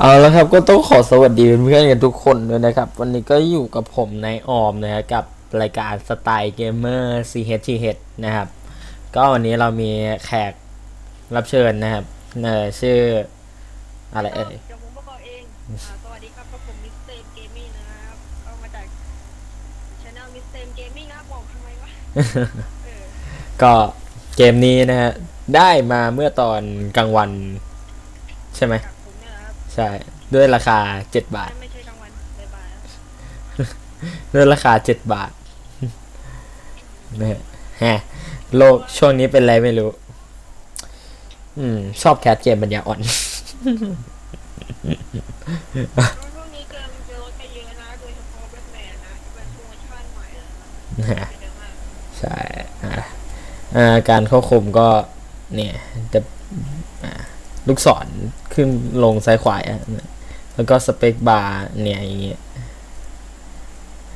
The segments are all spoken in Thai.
เอาละครับก็ต้องขอสวัสดีเพื่อนๆกันทุกคนด้วยนะครับ วันนี้ก็อยู่กับผมนายออมนะครับกับรายการสไตล์เกมเมอร์ CHTH นะครับ ก็วันนี้เรามีแขกรับเชิญนะครับเออชื่ออะไรเอ่ยเดี๋ยวผมประกอบเองอ่าสวัสดีครับกับผมมิสเตอร์เกมมิ่งนะครับก็มาจากช anel มิสเตอร์เกมมิ่งนะบอกทำไมวะเออก็เกมนี้นะฮะได้มาเมื่อตอนกลางวัน ใช่ไหมจากผมเนี่ยนะครับ ใช่ ด้วยราคา7บาท ไม่ใช่กลางวันบ่ายๆนะด้วยราคา7บาทนะฮะฮะโลกช่วงนี้เป็นไรไม่รู้ อืม ชอบแคสเกมปัญญาอ่อนช่วงนี้เกมจะลดไปเยอะนะโดยเฉพาะแบทแมนนะที่เป็นโปรโมชั่นใหม่นะนะฮะไปเยอะมากใช่อ่าอ่าการควบคุมก็ เนี่ยจะอ่าลูกศร ขึ้นลงซ้ายขวาอะแล้วก็สเปคบาร์เนี่ยอย่างเงี้ย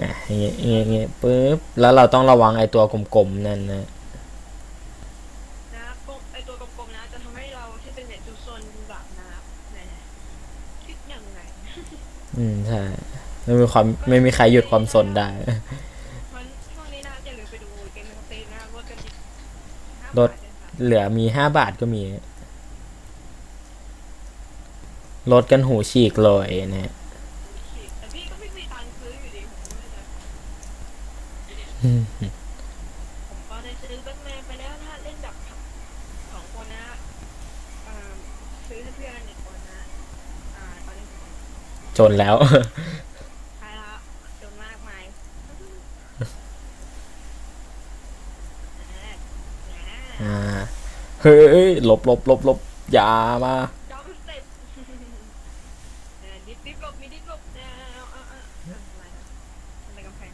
อะอย่างเงี้ยอย่างเงี้ยอย่างเงี้ยปึ๊บแล้วเราต้องระวังไอ้ตัวกลมๆนั่นนะนะกลมไอตัวกลมๆนะจะทำให้เราที่เป็นเน็ตดูโซนดูแบบนะครับนะคิดยังไงอืมใช่ไม่มีความไม่มีใครหยุดความสนได้มันช่วงนี้นะอย่าลืมไปดูเกมสตรีมนะครับลดกันดิลดเหลือมีห้าบาทก็มี ลดกันหูฉีกเลยนะแต่พี่ก็ไม่มีตังค์ซื้ออยู่ดีผมก็ไม่ได้ผมก็ได้ซื้อแบทแมนไปแล้วนะเล่นแบบสองคนนะซื้อเพื่อนหนึ่งคนนะตอนนี้จนแล้วเฮ้ยหลบหลบหลบหลบอย่ามา จอมสเต็ปเออ ดิฟดิฟหลบมีดิฟหลบเออเอาเอาเอาเอาอะไรนะอะไรกำแพง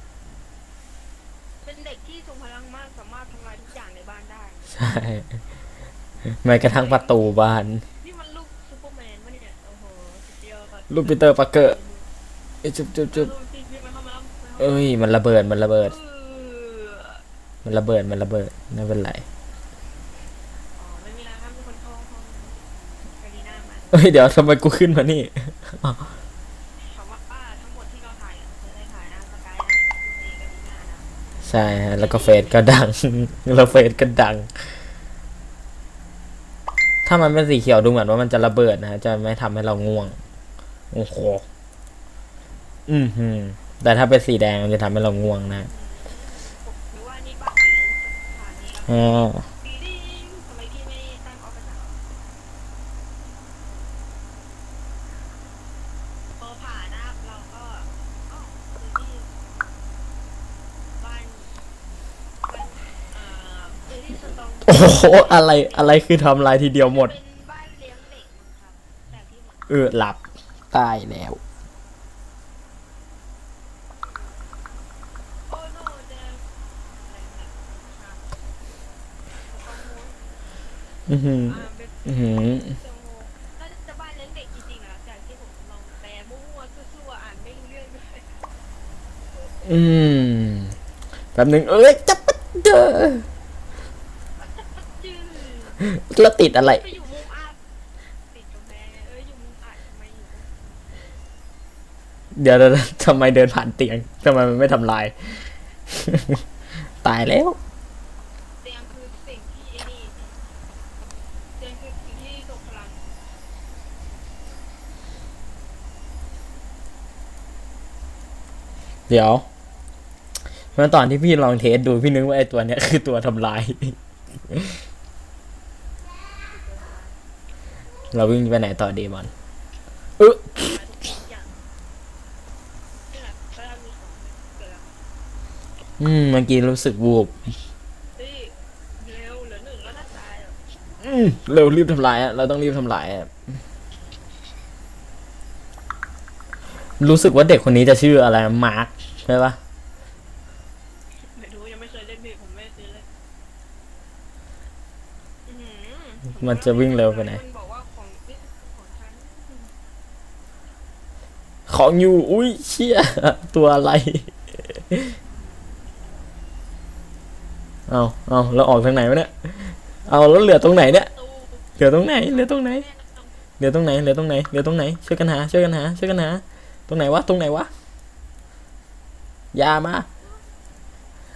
เป็นเด็กที่ทรงพลังมากสามารถทำลายทุกอย่างในบ้านได้ ใช่แม้กระทั่งประตูบ้าน นี่มันลูกซูเปอร์แมนปะเนี่ยโอ้โหสุดยอดลูกปีเตอร์ปาร์เกอร์เอ้ยจุ๊บจุ๊บจุ๊บลูกที่พี่มันเข้ามาแล้วเอ้ย มันระเบิด มันระเบิด เออมันระเบิด มันระเบิด ไม่เป็นไร อ๋อไม่มีแล้วครับมีคนเข้าห้องกาลีน่ามา เอ้ย เดี๋ยวทำไมกูขึ้นมานี่ถ ช่ฮะแล้วก็เฟซก็ดัง แล้วเฟซก็ดัง ถ้ามันเป็นสีเขียวดูเหมือนว่ามันจะระเบิดนะจะไม่ทำให้เราง่วง โอ้โห อือหือแต่ถ้าเป็นสีแดงมันจะทำให้เราง่วงนะหรือว่านี่บ้านหรือสถานีครับ อ๋อ ดีดีทำไมพี่ไม่ตั้งออฟฟิศอะพอผ่านนะครับเราก็อ๋อคือที่บ้านบ้านเอ่อคือที่สตอง โอ้โหอะไรอะไรคือทำลายทีเดียวหมด เป็นบ้านเลี้ยงเด็กครับแต่ที่หมือนเออหลับ ตายแล้ว โอ้โหเดินอะไรนะครับเขามูสอือหืออ่าเป็นอือหือสตองโฮน่าจะบ้านเลี้ยงเด็กจริงๆนะจากที่ผมลองแปลมั่วๆซั่วๆอ่านไม่รู้เรื่องด้วยอืมแป๊บหนึ่งเอ้ยจับปะเด้อ แล้วติดอะไร ไปอยู่มุมอับติดกำแพงเอ้ยอยู่มุมอับทำไมอยู่เดี๋ยวเดี๋ยวทำไมเดินผ่านเตียงทำไมมันไม่ทำลาย ตายแล้ว เตียงคือสิ่งที่ไอ้นี่เตียงคือสิ่งที่ส่งพลังเดี๋ยว เมื่อตอนที่พี่ลองเทสดูพี่นึกว่าไอตัวเนี้ยคือตัวทำลาย เราวิ่งไปไหนต่อดีบอลเออมาทุกอย่างนี่แหละถ้าเรามีของเกิดแล้วอืมเมื่อกี้รู้สึกวูบเฮ้ยเร็วเหลือหนึ่งแล้วน่าตายอะอืมเร็วรีบทำลายอะเราต้องรีบทำลายอะรู้สึกว่าเด็กคนนี้จะชื่ออะไร มาร์คใช่ปะไม่รู้ยังไม่เคยเล่นเพลงผมไม่ได้ซื้อเลยอื้อหือมันจะวิ่งเร็วไปไหน มันบอกว่าของนี่ของฉัน ของอยู่ อุ้ยเชี่ยตัวอะไร เอาเอาแล้วออกทางไหนวะเนี่ย เอาแล้วเหลือตรงไหนเนี่ย เหลือตรงไหน เหลือตรงไหน เหลือตรงไหน เหลือตรงไหน เหลือตรงไหน ช่วยกันหา ช่วยกันหา ช่วยกันหา ตรงไหนวะ ตรงไหนวะ ยามา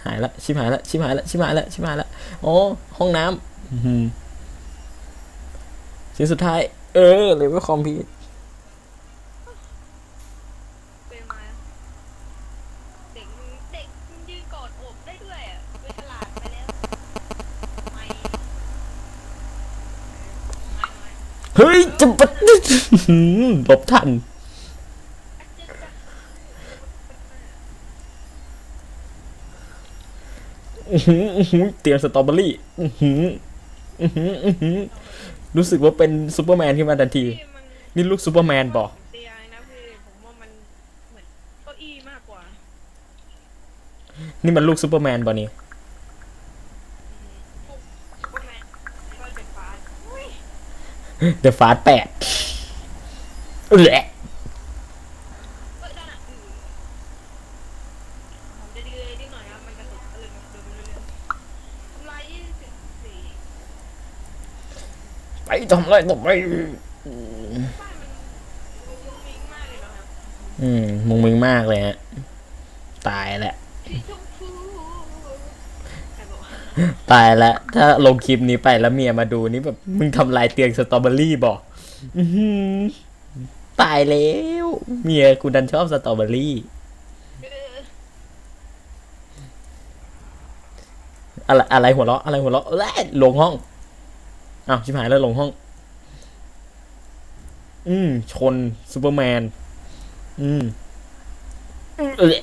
หายละ ชิบหายละ ชิบหายละ ชิบหายละ ชิบหายละ โอ้ห้องน้ำอื้อหือชิ้นสุดท้าย เออเลยว่าคอมพิว เป็นมาเด็กมึงเด็กมึงยืนกอดอกได้ด้วยอะไปตลาดไปแล้วไม่ไม่ไม่ เฮ้ยจะปัดอื้อหือหลบทันอาจจะจะอื้อหืออื้อหือเตรียมสตรอเบอรี่อื้อหืออื้อหืออื้อหือรู้สึกว่าเป็นซูเปอร์แมนขึ้นมาทันทีที่มันนี่ลูกซูเปอร์แมนบอกเตียงนะพี่ผมว่ามันเหมือนเก้าอี้มากกว่า นี่มันลูกซูเปอร์แมนป่ะนี่ พวกแม่ก็เป็นฟ้าอุ้ย เดอะฟาสแปดแหละเละดีเลยนิดหน่อยนะมันกระตุกก็เลยมาดูเล่ไปทำไรทำไรบ้านมันยุ่งเลยนะครับอืมมุงมึงมากเลยฮะ ตายละถ้าลงคลิปนี้ไปแล้วเมียมาดูนี่แบบมึงทำลายเตียงสตรอเบอรี่บอกตายแล้วเมียกูดันชอบสตรอเบอรี่อะไรอะไรหัวเราะอะไรหัวเราะเอ้ยลงห้องอ้าวชิบหายแล้วลงห้อง อืมชนซูเปอร์แมน อืมเออ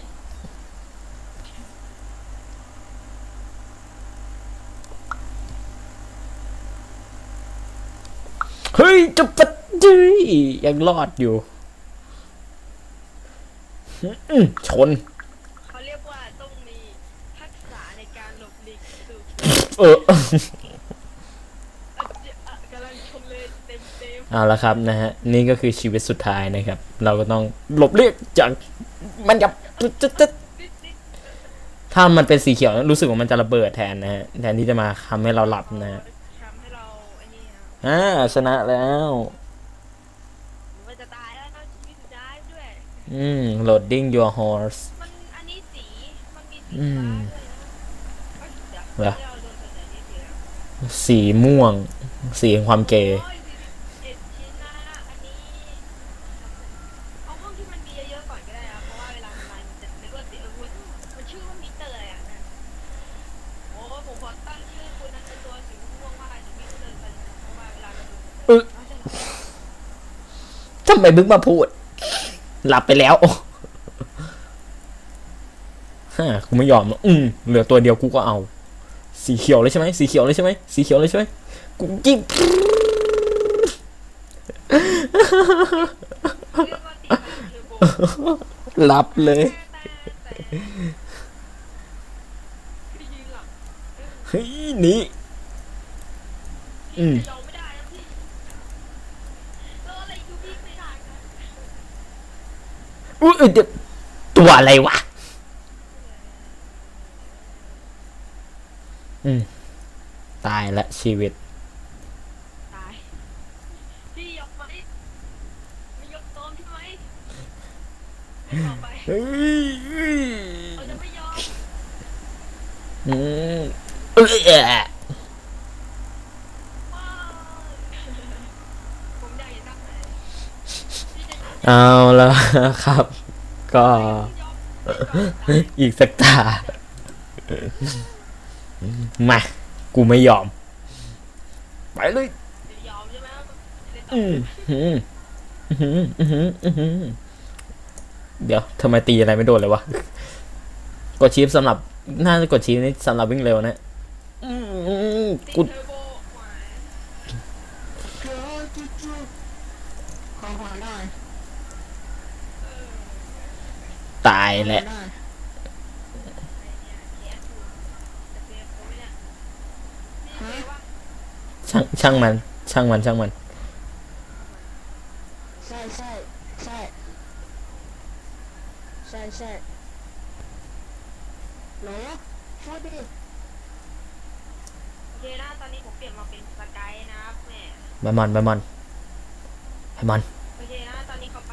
เฮ้ยจะปัดดื้ยยังรอดอยู่อืมชนเขาเรียกว่าต้องมีทักษะในการหลบหลีกสูงเอออะเจ๊อะกำลังชมเลยเต็มเต็มเอาละครับนะฮะ นี่ก็คือชีวิตสุดท้ายนะครับ เราก็ต้องหลบเลี่ยงจากมันกับจะจะนิดนิดถ้ามันเป็นสีเขียวรู้สึกว่ามันจะระเบิดแทนนะฮะแทนที่จะมาทำให้เราหลับนะฮะ อ่าชนะแล้ว มันจะตายแล้วนะชีวิตสุดท้ายด้วย อืม loading your horse มันอันนี้สี มันมีสีอืฟ้าม ด้วยนะเอ้ยเดี๋ยวเหรอเราโดนตัวไหนนี่สีแล้วสีม่วง สีแห่งความเกย์ โอ้ย ไมมึงมาพูด หลับไปแล้วฮ่ากูไม่ยอมหรอกอืมเหลือตัวเดียวกูก็เอา สีเขียวเลยใช่ไหมสีเขียวเลยใช่ไหมสีเขียวเลยใช่ไหมกูยิงเรียกว่าตีแบบเทอร์โบหลับเลยแต่แต่พี่ยืนหลับเฮ้ยหนี่อืพี่ม จะยอมไม่ได้นะพี่แล้วอะไรคือพี่ไม่ได้นะ อุ้ยเดี๋ยวตัวอะไรวะ อืม ตายละชีวิต ตาย พี่ยกไหมไม่ยกโตมใช่ไหมไม่ต่อไปเฮ้ยเราจะไม่ยอม อืมเอ้ย ว้าวผมอยากเห็นหน้าไหนพี่จะยอม เอาแล้ว ครับ ก็อีกสักตา มา กูไม่ยอม ไปเลยจะยอหมเล่นต่ออืมอืมอือืมอือืมเดี๋ยวทำไมตีอะไรไม่โดนเลยวะ กดชีฟสำหรับ น่าจะกดชีฟนี่สำหรับวิ่งเร็วนะอืมกู ดเทอร์โบหวาน เจอจุดจุดขอหวานได้ เออ ตายแหละ ได้ อะไรเนี่ยเขียนถูกจะเปลี่ยนโค้ดเนี่ยนี่เปว่าช่างช่างมัน ช่างมันช่างมัน ใช่ใช่ใช่ใช่ใช่เหรอช่วยดิโอเคนะตอนนี้ผมเปลี่ยนมาเป็นสกายนะครับแหม่บามอนบามอนให้มันโอเคนะตอนนี้เขาไป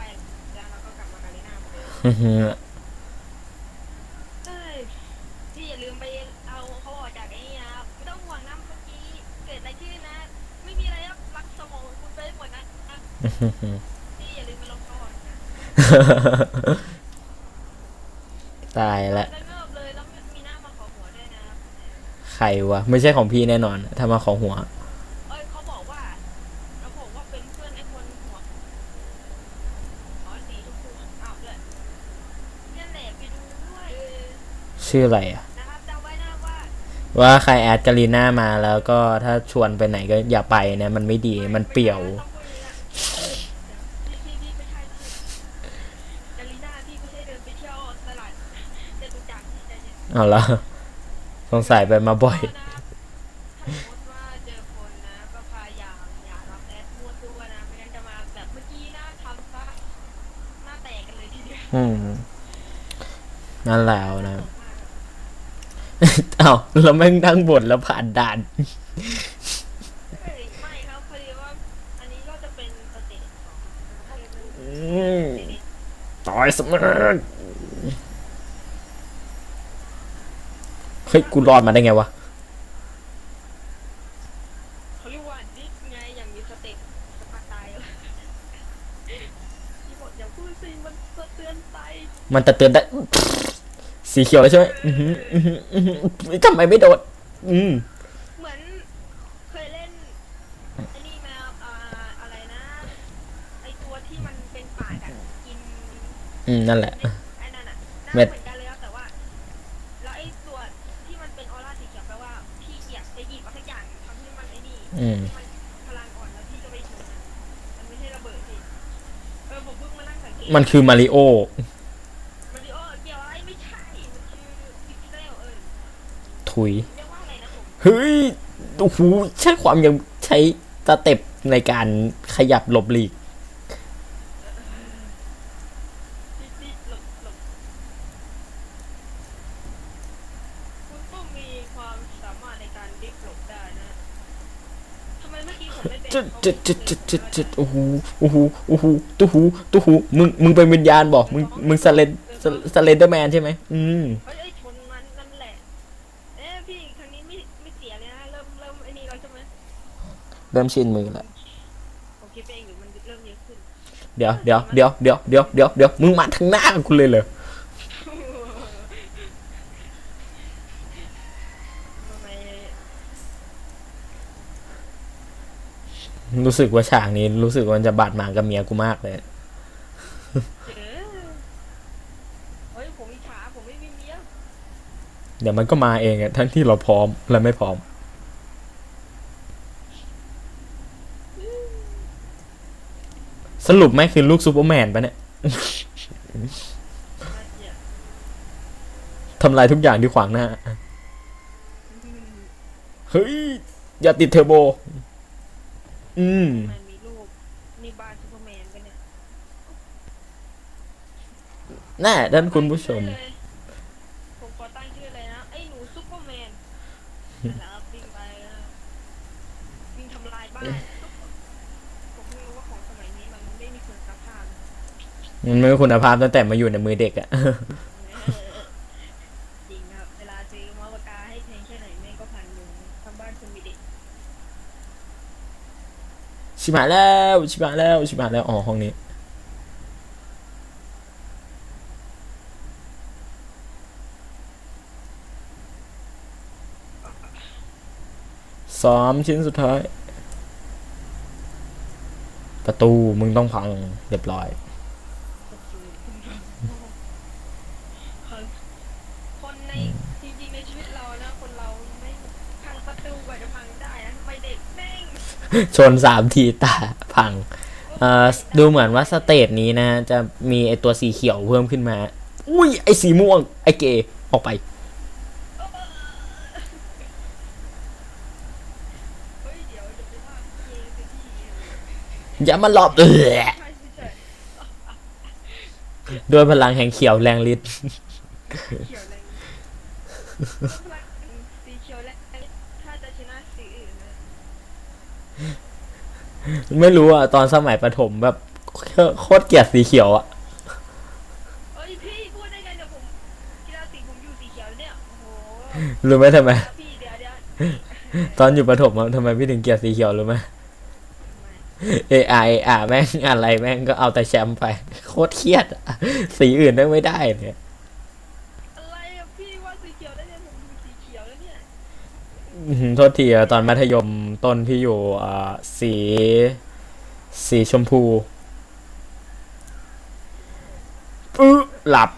แล้วเราก็กลับมาการีน่าเหมือนเดิม อื้อหือ ด้วยนะใครวะ ไม่ใช่ของพี่แน่นอน ถ้ามาของหัวเอ้ยเขาบอกว่าเขาบอกว่าเป็นเพื่อนไอ้คนหัวอ๋อสีชมพูอ้าวเลยเนี่ยแหละไปดูด้วยเออชื่ออะไรอะนะครับจำไว้นะว่าว่าใครแอดกาลีน่ามาแล้วก็ถ้าชวนไปไหนก็อย่าไปนะ มันไม่ดีมันเปี่ยว ต้องพูดอย่างนี้นะพี่พี่พี่ไม่ใช่พี่จารีน่าพี่ไม่ใช่เดินไปเที่ยวตลาดเจตุจักรที่ใจ เย็นเอาละสงสัยไปมาบ่อยถ้าสมมติว่าเจอคนนะก็พยายามอย่ารับแอดมั่วตัวนะไม่งั้นจะมาแบบเมื่อกี้นะทำซะหน้าแตกกันเลยทีเดียวอืม นั่นแล้วนะตกมากเอ้าเราแม่งนั่งบ่นแล้วผ่านด่านเฮ้ยไม่ครับพอดีว่า อันนี้ก็จะเป็นสเตจของ อืมตายเสมอเฮ้ยกูรอดมาได้ไงวะเขาเรียกว่าดิสไงอย่างมีสเตจสปาตายที่บอกอย่าพูดสิมันสะเทือนใจมันจะเตือนได้ สีเขียวแล้วใช่ไหมอื้อหืออื้อหืออื้อหือทำไมไม่โดด อืม เหมือนเคยเล่นไอ้นี่มาอ่าอะไรนะ ไอตัวที่มันเป็นป่ากอะกินอืม นั่นแหละไอ้นั่ กตมันคือมาริโอมาริโอเกี่ยวอะไรไม่ใช่มันคือพิกเซลเออถุยเรียกว่าอะไรนะผมเฮ้ย โอ้โห ใช้ความยังใช้สเต็ปในการขยับหลบหลีก ดิดิหลบหลบคุณต้องมีความสามารถในการดิฟหลบได้นะทำไมเมื่อกี้ผมไม่เป็น จุดจุดจุดจุดจุดจุดโอ้โหโอ้โหโอ้โหตู้หูตู้หูมึงมึงเป็นวิญญาณบอกมึงมึงสเลนสเลนเดอร์แมนใช่ไหมอืมเฮ้ยเอ้ยชนมันนั่นแหละเอ๊ะพี่ครั้งนี้ไม่ไม่เสียเลยนะเริ่มเริ่มไอ้นี่แล้วใช่ไหมเริ่มชินมือแล้วผมคิดไปเองหรือมันเริ่มเยอะขึ้น เดี๋ยวเดี๋ยวเดี๋ยวเดี๋ยวเดี๋ยวเดี๋ยวเดี๋ยวมึงมาทางหน้ากูเลยเหรอ รู้สึกว่าฉากนี้รู้สึกว่ามันจะบาดหมางกับเมียกูมากเลยเจอเฮ้ยผมอิจฉาผมไม่มีเมียเดี๋ยวมันก็มาเองอะทั้งที่เราพร้อมและไม่พร้อม สรุปไหมคือลูกซูเปอร์แมนปะเนี่ยน่าเกลียดทำลายทุกอย่างที่ขวางหน้า เฮ้ย อย่าติดเทอร์โบ อืม มันมีลูกนี่บ้านซูเปอร์แมนปะเนี่ยน่าท่านคุณผู้ชม เลยผมขอตั้งชื่อเลยนะไอ้หนูซูเปอร์แมนแล้ววิ่งไปนะวิ่งทำลายบ้านผมเพิ่งรู้ว่าของสมัยนี้มันไม่มีคุณภาพ มันไม่มีคุณภาพตั้งแต่มาอยู่ในมือเด็กอะ จริงครับ เวลาซื้อมาปากกาให้เพลงแค่ไหนแม่งก็พันหนึ่งทำบ้านคุณมีเด็ก ชิบหายแล้วชิบหายแล้วชิบหายแล้วอ๋อห้องนี้สามชิ้นสุดท้าย ประตูมึงต้องพังเรียบร้อย คนในจริงๆในชีวิตเรานะคนเราไม่พังประตูกว่าจะพังได้นะทำไมเด็กแม่ง ชนสามทีตาพังอ่อดูเหมือนว่าสเตจนี้นะ จะมีไอตัวสีเขียวเพิ่มขึ้นมา อุ้ย ไอสีม่วง ไอเกยออกไป อย่ามาหลอบเออด้วยพลังแห่งเขียวแรงฤทธิ์ เขียวแรงพลังสีเขียวแรงถ้าจะชนะสีอื่นนะ ไม่รู้อะ ตอนสมัยประถมแบบโคตรเกลียดสีเขียวอะ เอ้ยพี่พูดได้ไงเดี๋ยวผมกีฬาสีผมอยู่สีเขียวเนี่ยโอ้โหรู้ไหมทำไม พี่เดี๋ยวเดี๋ยวตอนอยู่ประถมอะทำไมพี่ถึงเกลียดสีเขียวรู้ไหมเอไออะแม่งอะไรแม่งก็เอาแต่แชมป์ไป โคตรเครียดอะสีอื่นแม่งไม่ได้เลย อะไรอะพี่ว่าสีเขียวได้เนี่ยผมอยู่สีเขียวแล้วเนี่ย อื้อหือ โทษทีตอนมัธยมต้นพี่อยู่อ่าสี สีชมพูอื้อหลับ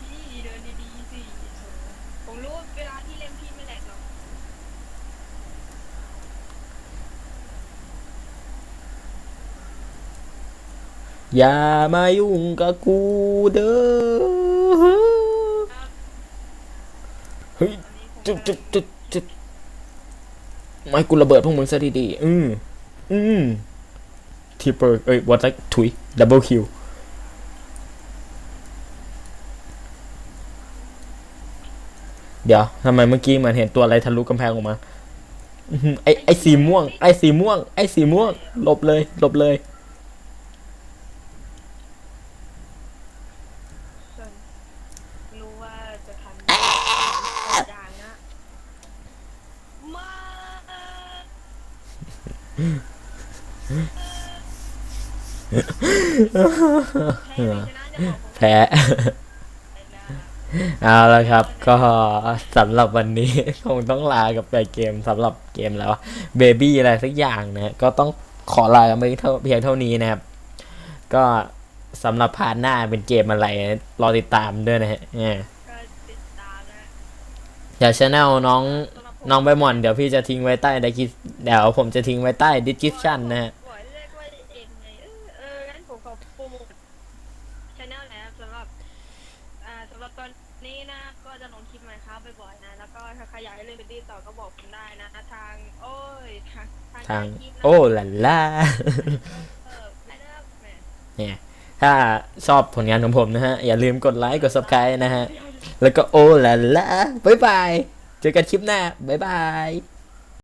พี่เดินดีๆสิผมรู้ว่าเวลาที่เล่นพี่ไม่แหลกหรอกอย่ามายุ่งกับกูเด้อ ครับ เฮ้ย ตอนนี้ผม จุดจุดจุดจุดไม่กูระเบิดพวกมึงซะดีๆอืมอืมทีเปอร์เอ้ยวัดไลถุยดับเบิลคิวเดี๋ยวทำไมเมื่อกี้เหมือนเห็นตัวอะไรทะลุกำแพงออกมาอื้ไอไอสีม่วง ไอสีม่วง ไอสีม่วง หลบเลยหลบเลยรู้ว่าจะทำอย่างนะมา แพ้ไม่ชนะจะบอกผมแพ้ไปนะเอาละครับ ก็สำหรับวันนี้ คงต้องลากับไปเกมสำหรับเกมแล้วเบบี้อะไรสักอย่างนะก็ต้องขอลากันไปเท่าเพียงเท่านี้นะครับ ก็สำหรับพาร์ทหน้าเป็นเกมอะไรนะรอติดตามด้วยนะฮะเนี่ยก็ติดตามนะเดี๋ยวชแนลน้องสำหรับผม น้องใบหมอนเดี๋ยวพี่จะทิ้งไว้ใต้ดีคิเดี๋ยวผมจะทิ้งไว้ใต้ดิสคริปชันนะฮะปล่อยเรียกว่าเองไงเออเอองั้นผมขอโปรโมทชแนลแล้วสำหรับอ่าสำหรับตอนนี้นะ ก็จะลงคลิปมาครับบ่อยๆนะ แล้วก็ถ้าใครอยากให้เล่นเป็นดีต่อก็บอกผมได้นะ ทาง โอ้ย ทางทางคลิปนะโอ้หล่ะล่าเออไปแล้วแหมเนี่ยถ้าชอบผลงานของผมนะฮะ อย่าลืมกดไลค์กด subscribe นะฮะ แล้วก็โอ้ล่ะล่ะบ๊ายบาย เจอกันคลิปหน้า บ๊ายบาย